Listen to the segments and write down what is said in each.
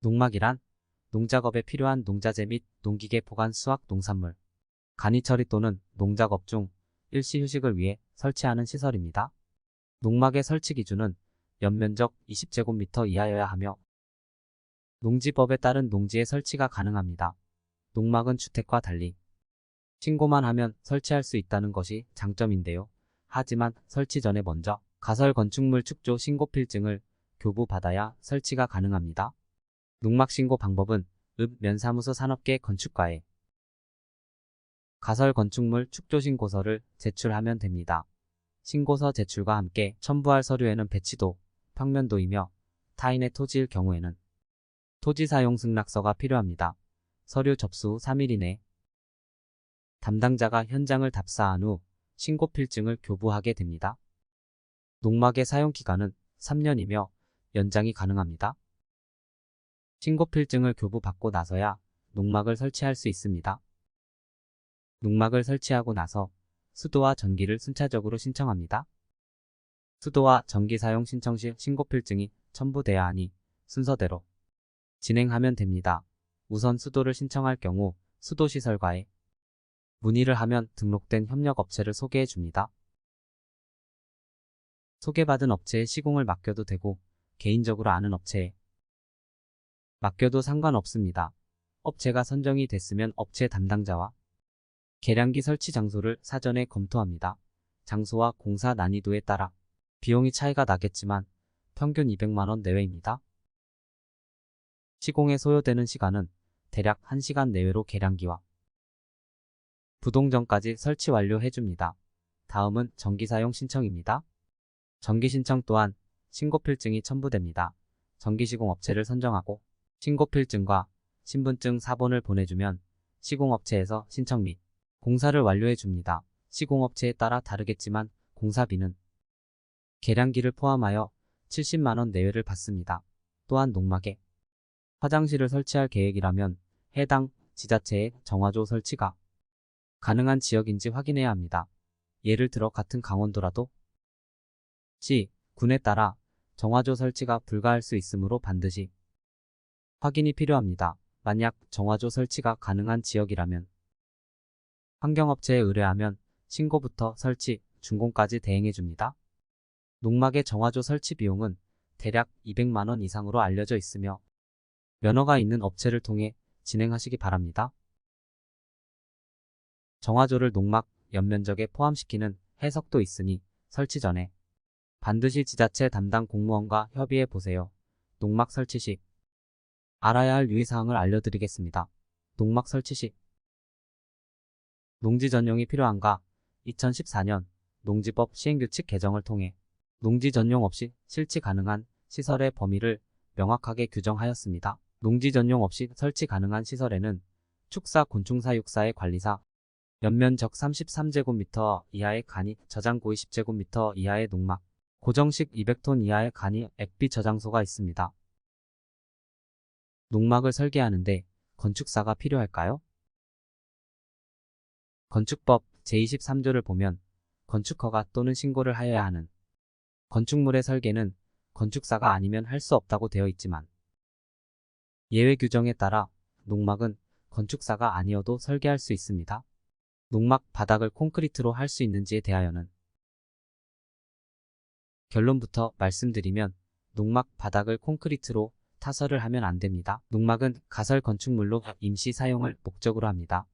농막이란 농작업에 필요한 농자재 및 농기계 보관 수확 농산물, 간이 처리 또는 농작업 중 일시 휴식을 위해 설치하는 시설입니다. 농막의 설치 기준은 연면적 20제곱미터 이하여야 하며 농지법에 따른 농지에 설치가 가능합니다. 농막은 주택과 달리 신고만 하면 설치할 수 있다는 것이 장점인데요. 하지만 설치 전에 먼저 가설 건축물 축조 신고 필증을 교부받아야 설치가 가능합니다. 농막 신고 방법은 읍 면사무소 산업계 건축과에 가설 건축물 축조 신고서를 제출하면 됩니다. 신고서 제출과 함께 첨부할 서류에는 배치도, 평면도이며 타인의 토지일 경우에는 토지 사용 승낙서가 필요합니다. 서류 접수 후 3일 이내 담당자가 현장을 답사한 후 신고 필증을 교부하게 됩니다. 농막의 사용 기간은 3년이며 연장이 가능합니다. 신고 필증을 교부받고 나서야 농막을 설치할 수 있습니다. 농막을 설치하고 나서 수도와 전기를 순차적으로 신청합니다. 수도와 전기 사용 신청 시 신고 필증이 첨부돼야 하니 순서대로 진행하면 됩니다. 우선 수도를 신청할 경우 수도시설과에 문의를 하면 등록된 협력업체를 소개해 줍니다. 소개받은 업체에 시공을 맡겨도 되고 개인적으로 아는 업체에 맡겨도 상관없습니다. 업체가 선정이 됐으면 업체 담당자와 계량기 설치 장소를 사전에 검토합니다. 장소와 공사 난이도에 따라 비용이 차이가 나겠지만 평균 200만원 내외입니다. 시공에 소요되는 시간은 대략 1시간 내외로 계량기와 부동전까지 설치 완료해줍니다. 다음은 전기 사용 신청입니다. 전기 신청 또한 신고필증이 첨부됩니다. 전기시공 업체를 선정하고 신고필증과 신분증 사본을 보내주면 시공업체에서 신청 및 공사를 완료해줍니다. 시공업체에 따라 다르겠지만 공사비는 계량기를 포함하여 70만원 내외를 받습니다. 또한 농막에 화장실을 설치할 계획이라면 해당 지자체의 정화조 설치가 가능한 지역인지 확인해야 합니다. 예를 들어 같은 강원도라도 시, 군에 따라 정화조 설치가 불가할 수 있으므로 반드시 확인이 필요합니다. 만약 정화조 설치가 가능한 지역이라면 환경업체에 의뢰하면 신고부터 설치, 준공까지 대행해줍니다. 농막의 정화조 설치 비용은 대략 200만원 이상으로 알려져 있으며 면허가 있는 업체를 통해 진행하시기 바랍니다. 정화조를 농막 연면적에 포함시키는 해석도 있으니 설치 전에 반드시 지자체 담당 공무원과 협의해 보세요. 농막 설치 시 알아야 할 유의사항을 알려드리겠습니다. 농막 설치 시 농지 전용이 필요한가? 2014년 농지법 시행규칙 개정을 통해 농지 전용 없이 실치 가능한 시설의 범위를 명확하게 규정하였습니다. 농지 전용 없이 설치 가능한 시설에는 축사 곤충사육사의 관리사, 연면적 33제곱미터 이하의 간이 저장고 20제곱미터 이하의 농막, 고정식 200톤 이하의 간이 액비 저장소가 있습니다. 농막을 설계하는데 건축사가 필요할까요? 건축법 제23조를 보면 건축허가 또는 신고를 하여야 하는 건축물의 설계는 건축사가 아니면 할 수 없다고 되어 있지만 예외 규정에 따라 농막은 건축사가 아니어도 설계할 수 있습니다. 농막 바닥을 콘크리트로 할 수 있는지에 대하여는 결론부터 말씀드리면 농막 바닥을 콘크리트로 타설을 하면 안 됩니다. 농막은 가설 건축물로 임시 사용을 목적으로 합니다.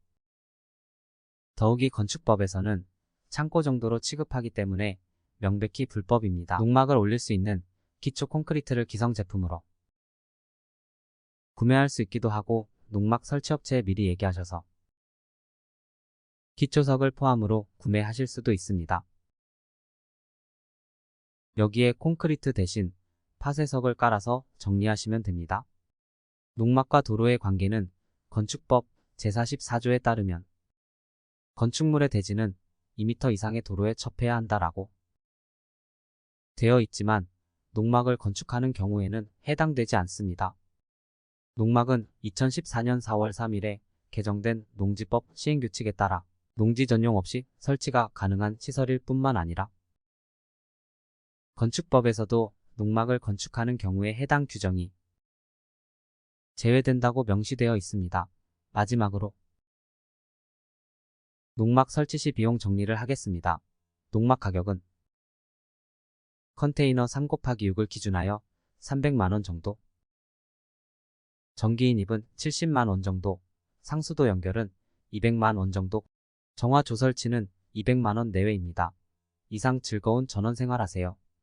더욱이 건축법에서는 창고 정도로 취급하기 때문에 명백히 불법입니다. 농막을 올릴 수 있는 기초 콘크리트를 기성 제품으로 구매할 수 있기도 하고 농막 설치업체에 미리 얘기하셔서 기초석을 포함으로 구매하실 수도 있습니다. 여기에 콘크리트 대신 파쇄석을 깔아서 정리하시면 됩니다. 농막과 도로의 관계는 건축법 제44조에 따르면 건축물의 대지는 2m 이상의 도로에 접해야 한다라고 되어 있지만 농막을 건축하는 경우에는 해당되지 않습니다. 농막은 2014년 4월 3일에 개정된 농지법 시행규칙에 따라 농지 전용 없이 설치가 가능한 시설일 뿐만 아니라 건축법에서도 농막을 건축하는 경우에 해당 규정이 제외된다고 명시되어 있습니다. 마지막으로 농막 설치 시 비용 정리를 하겠습니다. 농막 가격은 컨테이너 3 곱하기 6을 기준하여 300만원 정도 전기인입은 70만원 정도 상수도 연결은 200만원 정도 정화 조설치는 200만원 내외입니다. 이상 즐거운 전원 생활하세요.